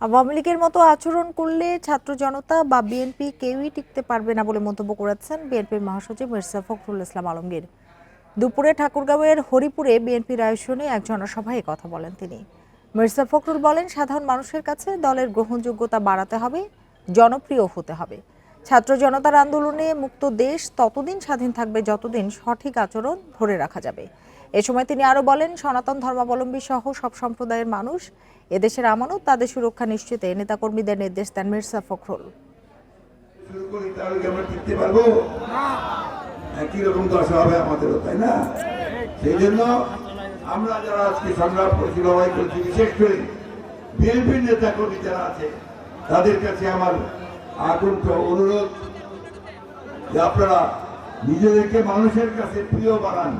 আওয়ামী লীগের মতো আচরণ করলে ছাত্র জনতা বা বিএনপি কেউই টিকতে পারবে না বলে মন্তব্য করেছেন বিএনপির মহাসচিব মির্জা ফখরুল ইসলাম আলমগীর। দুপুরে ঠাকুরগাঁওয়ের হরিপুরে বিএনপির আয়োজনে এক জনসভায় কথা বলেন তিনি। মির্জা ফখরুল বলেন, সাধারণ মানুষের কাছে দলের গ্রহণযোগ্যতা বাড়াতে হবে, জনপ্রিয় হতে হবে। ছাত্র জনতার আন্দোলনে মুক্ত দেশ ততদিন স্বাধীন থাকবে যতদিন সঠিক আচরণ ধরে রাখা যাবে। এ সময় তিনি আরও বলেন, সনাতন ধর্মাবলম্বী সহ সব সম্প্রদায়ের মানুষ এদেশের আমানত, তাদের সুরক্ষা নিশ্চিতে নেতাকর্মীদের নির্দেশ দেন মির্জা ফখরুল। আমরা যারা আজকে সংগ্রাম লড়াই বিশেষ করে বিএনপির নেতা কর্মী যারা আছে, তাদের কাছে আমার আকুণ্ঠ অনুরোধ যে আপনারা নিজেদেরকে মানুষের কাছে প্রিয় বানান।